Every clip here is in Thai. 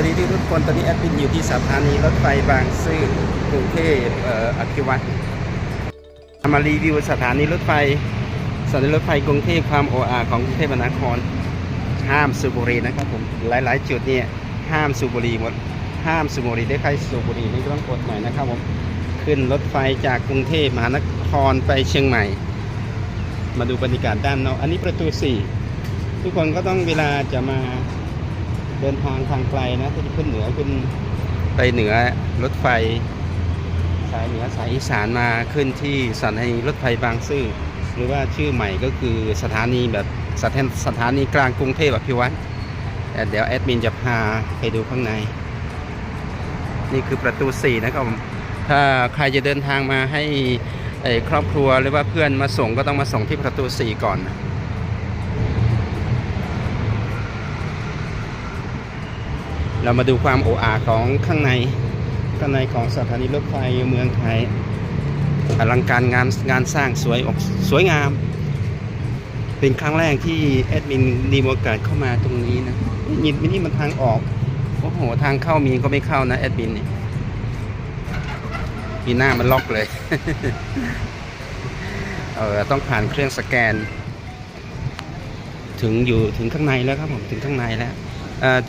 วัสดีทุกคนตอนนี้แอดมินอยู่ที่สถานีรถไฟบางซื่อกรุงเทพเอ่ออภิวัตมารีวิวสถานีรถไฟสถานีรถไฟกรุงเทพความโออาของกรุงเทพมหานคร ห้ามสูบบุหรี่นะครับผมหลายๆ จุดเนี่ยห้ามสูบบุหรี่หมดห้ามสูบบุหรี่ได้ใครสูบบุหรี่นี่ก็ต้องกดหน่อยนะครับผมขึ้นรถไฟจากกรุงเทพมหานครไปเชียงใหม่ มาดูบรรยากาศด้านนอกอันนี้ประตูสี่ทุกคนก็ต้องเวลาจะมา เดินทางทางไกลนะถ้าจะขึ้นเหนือขึ้นไปเหนือรถไฟ สายเหนือสายอีสานมาขึ้นที่สถานีรถไฟบางซื่อหรือว่าชื่อใหม่ก็คือสถานีแบบสถานสถานีกลางกรุงเทพอภิวัตรแต่เดี๋ยวแอดมินจะพาไปดูข้างใน นี่คือประตู4นะครับผมถ้าใครจะเดินทางมาให้ไอ้ครอบครัวหรือว่าเพื่อนมาส่งก็ต้องมาส่งที่ประตู4ก่อน เรามาดูความโออาของข้างในข้างในของสถานีรถไฟเมืองไทยอลังการงานงานสร้างสวยออกสวยงาม เป็นครั้งแรกที่แอดมินดีโอกาสเข้ามาตรงนี้นะยินมินี่มันทางออกโอ้โหทางเข้ามีก็ไม่เข้านะแอดมินนี่มีหน้ามันล็อกเลยเออต้องผ่านเครื่องสแกน ถึงอยู่ถึงข้างในแล้วครับผมถึงข้างในแล้ว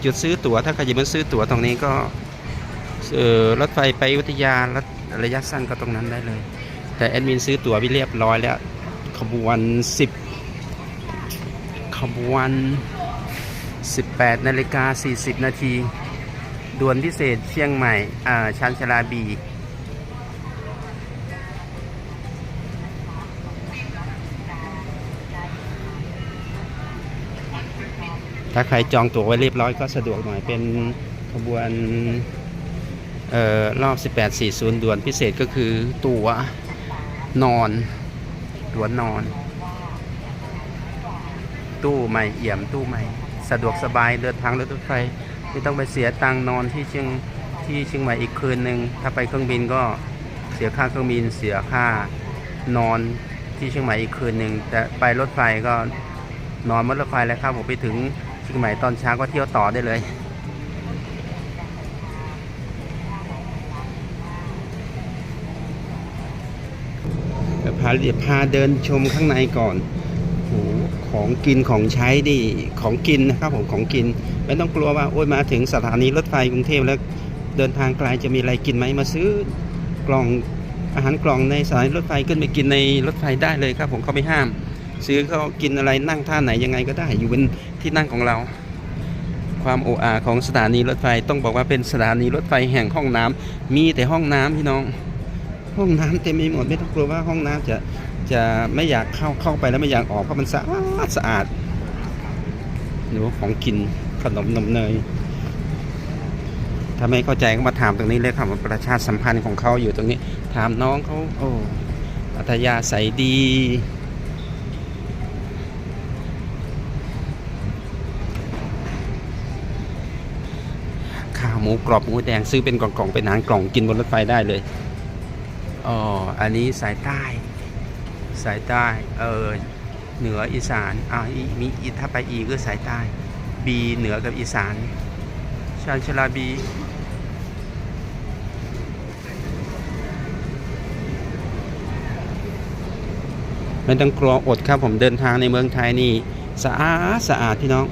จุดซื้อตั๋วถ้าใครจะมาซื้อตั๋วตรงนี้ก็รถไฟไปอุทยารระยะสั้นก็ตรงนั้นได้เลย แต่แอดมินซื้อตั๋วไปเรียบร้อยแล้ว ขบวน 10 ขบวน 18นาฬิกา40 นาทีด่วนพิเศษเชียงใหม่ชานชาลาบี ถ้าใครจองตั๋วไว้เรียบร้อยก็สะดวกหน่อยเป็นขบวนออรอบ 1840 ด่วนพิเศษก็คือตั๋วนอนตั๋วนอน ตู้ใหม่เอี่ยมตู้ใหม่ สะดวกสบายเดินทางรถไฟไม่ต้องไปเสียตังนอนที่เชียงที่เชียงใหม่อีกคืนหนึ่งถ้าไปเครื่องบินก็เสียค่าเครื่องบินเสียค่านอนที่เชียงใหม่อีกคืนหนึ่งแต่ไปรถไฟก็นอนบนรถไฟแล้วครับผมไปถึง ชียงใหม่ตอนเช้าก็เที่ยวต่อได้เลยเดี๋ยวพาเดี๋ยวพาเดินชมข้างในก่อนโหของกินของใช้ดิของกินนะครับผมของกิน ไม่ต้องกลัวว่าโอ้ยมาถึงสถานีรถไฟกรุงเทพแล้วเดินทางไกลจะมีอะไรกินไหมมาซื้อกล่องอาหารกล่องในสถานีรถไฟขึ้นไปกินในรถไฟได้เลยครับผมเขาไม่ห้าม ซื้อเขากินอะไรนั่งท่าไหนยังไงก็ได้อยู่บนที่นั่งของเรา ความโออาของสถานีรถไฟต้องบอกว่าเป็นสถานีรถไฟแห่งห้องน้ำมีแต่ห้องน้ำพี่น้อง ห้องน้ำเต็มไปหมดไม่ต้องกลัวว่าห้องน้ำจะจะไม่อยากเข้าเข้าไปแล้วไม่อยากออกเพราะมันสะอาดสะอาดหรือว่าของกินขนมนมเนยถ้าไม่เข้าใจก็มาถามตรงนี้เลยครับว่าประชาสัมพันธ์ของเขาอยู่ตรงนี้ ถามน้องเขาโอ้อัธยาศัยดี ข้าว หมูกรอบหมูแดงซื้อเป็นกล่องๆเป็นอาหารกล่องกินบนรถไฟได้เลยอ๋ออันนี้สายใต้ สายใต้เออเหนืออีสานอ่าอีมีอีถ้าไปอีก็สายใต้บีเหนือกับอีสานชานชลาบีไม่ต้องกลัวอดครับผมเดินทางในเมืองไทยนี่สะอาดสะอาดพี่น้อง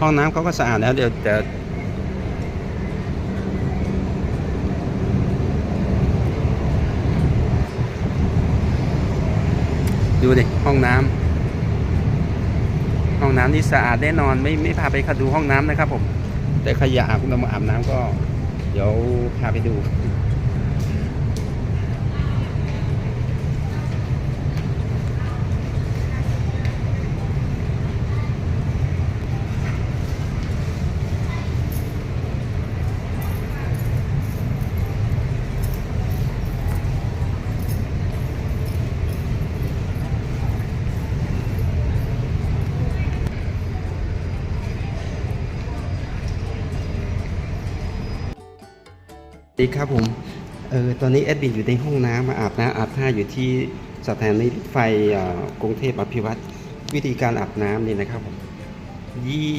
ห้องน้ำเขาก็สะอาดแล้วเดี๋ยว ดูดิห้องน้ำห้องน้ำนี่สะอาดแน่นอนไม่ไม่พาไปดูห้องน้ำนะครับผม แต่ขยะคุณเรามาอาบน้ำก็ เดี๋ยวพาไปดู ดีครับผม เออ ตอนนี้แอดบินอยู่ในห้องน้ำมาอาบน้ำอาบท่าอยู่ที่สถานีรถไฟกรุงเทพอภิวัตรวิธีการอาบน้ำนี่นะครับผม ยี่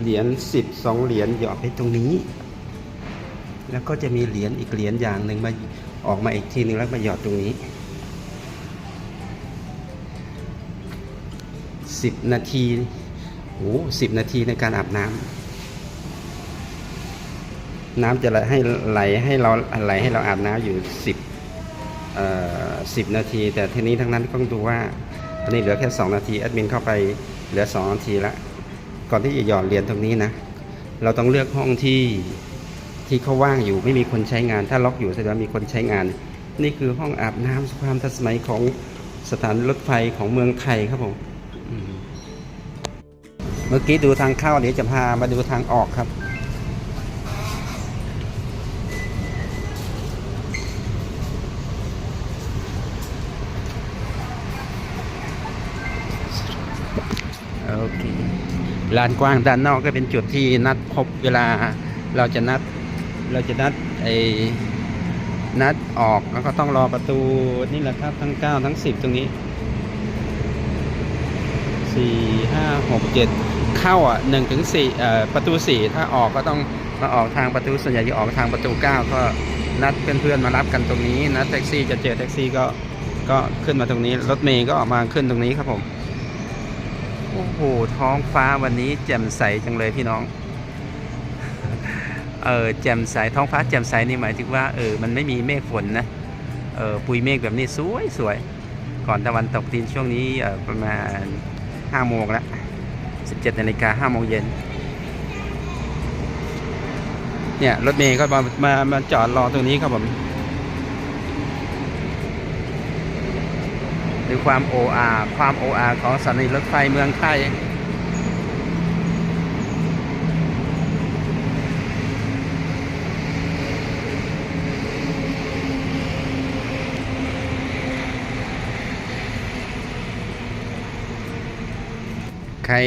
เหรียญสิบสองเหรียญหยอดไปตรงนี้ แล้วก็จะมีเหรียญอีกเหรียญอย่างหนึ่งมาออกมาอีกทีนึงแล้วมาหยอดตรงนี้สิบนาทีโอ้สิบนาทีในการอาบน้ำ น้ำจะให้ไหลให้เราไหลให้เราอาบน้ำอยู่สิบสิบนาที แต่ทีนี้ทั้งนั้นต้องดูว่าตอนนี้เหลือแค่สองนาทีแอดมินเข้าไปเหลือสองนาทีละก่อนที่จะหยอดเหรียญตรงนี้นะ เราต้องเลือกห้องที่ที่เขาว่างอยู่ไม่มีคนใช้งาน ถ้าล็อกอยู่แสดงว่ามีคนใช้งาน นี่คือห้องอาบน้ำสุภาพทันสมัยของสถานรถไฟของเมืองไทยครับผมเมื่อกี้ดูทางเข้าเดี๋ยวจะพามาดูทางออกครับ ลานกว้างด้านนอกก็เป็นจุดที่นัดพบเวลาเราจะนัดเราจะนัดไอ้นัดออกแล้วก็ต้องรอประตูนี่แหละครับทั้ง 9 ทั้ง 10 ตรงนี้ 4 5 6 7 เข้าอะ1ถึง4เอ่อประตู 4 ถ้าออกก็ต้องมาออกทางประตูส่วนใหญ่จะออกทางประตู 9 ก็นัดเพื่อนๆมารับกันตรงนี้นัดแท็กซี่จะเจอแท็กซี่ก็ก็ขึ้นมาตรงนี้รถเมย์ก็ออกมาขึ้นตรงนี้ครับผม อ้โหท้องฟ้าวันนี้แจ่มใสจังเลยพี่น้อง เออแจ่มใสท้องฟ้าแจ่มใสนี่หมายถึงว่าเออมันไม่มีเมฆฝนนะ เออปุยเมฆแบบนี้สวยสวยก่อนตะวันตกดินช่วงนี้เออประมาณ5โมงแล้ว17นาฬิกา5โมงเย็นเนี่ยรถเมย์ก็มามามาจอดรอตรงนี้ครับผม ดูความโออาความโออาของสถานีรถไฟเมืองไทยใคร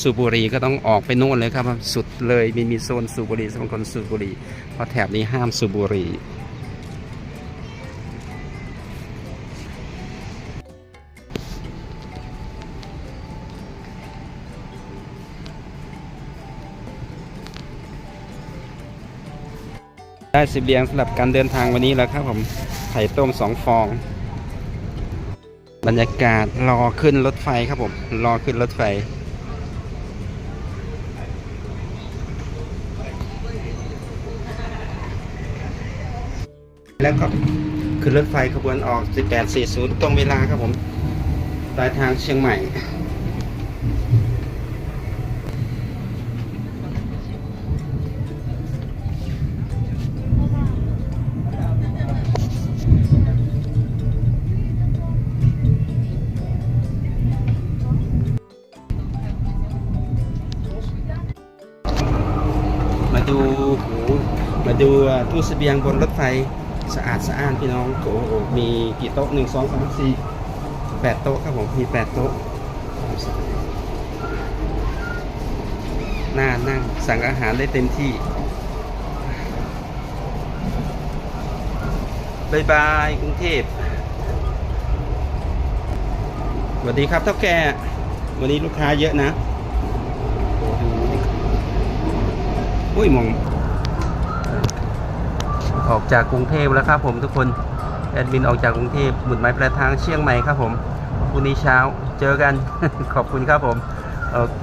สูบบุหรี่ก็ต้องออกไปโน่นเลยครับ สุดเลยมีมีโซนสูบบุหรี่สำหรับคนสูบบุหรี่เพราะแถบนี้ห้ามสูบบุหรี่ ได้สิบเบียงสำหรับการเดินทางวันนี้แล้วครับผมไข่ต้มสองฟอง บรรยากาศรอขึ้นรถไฟครับผมรอขึ้นรถไฟแล้วก็ขึ้นรถไฟขบวนออก 1840 ตรงเวลาครับผมปลายทางเชียงใหม่ ดูโหมาดูตู้เสบียงบนรถไฟสะอาดสะอ้านพี่น้องโอ้โหมีกี่โต๊ะหนึ่งสองสามสี่แปดโต๊ะครับผมมีแปดโต๊ะน่านั่งสั่งอาหารได้เต็มที่บายบายกรุงเทพสวัสดีครับเท่าแก่วันนี้ลูกค้าเยอะนะ อุ้ยมอง ออกจากกรุงเทพแล้วครับผมทุกคน แอดมินออกจากกรุงเทพหมุดหมายปลายทางเชียงใหม่ครับผมพรุ่งนี้เช้าเจอกัน ขอบคุณครับผม โอเค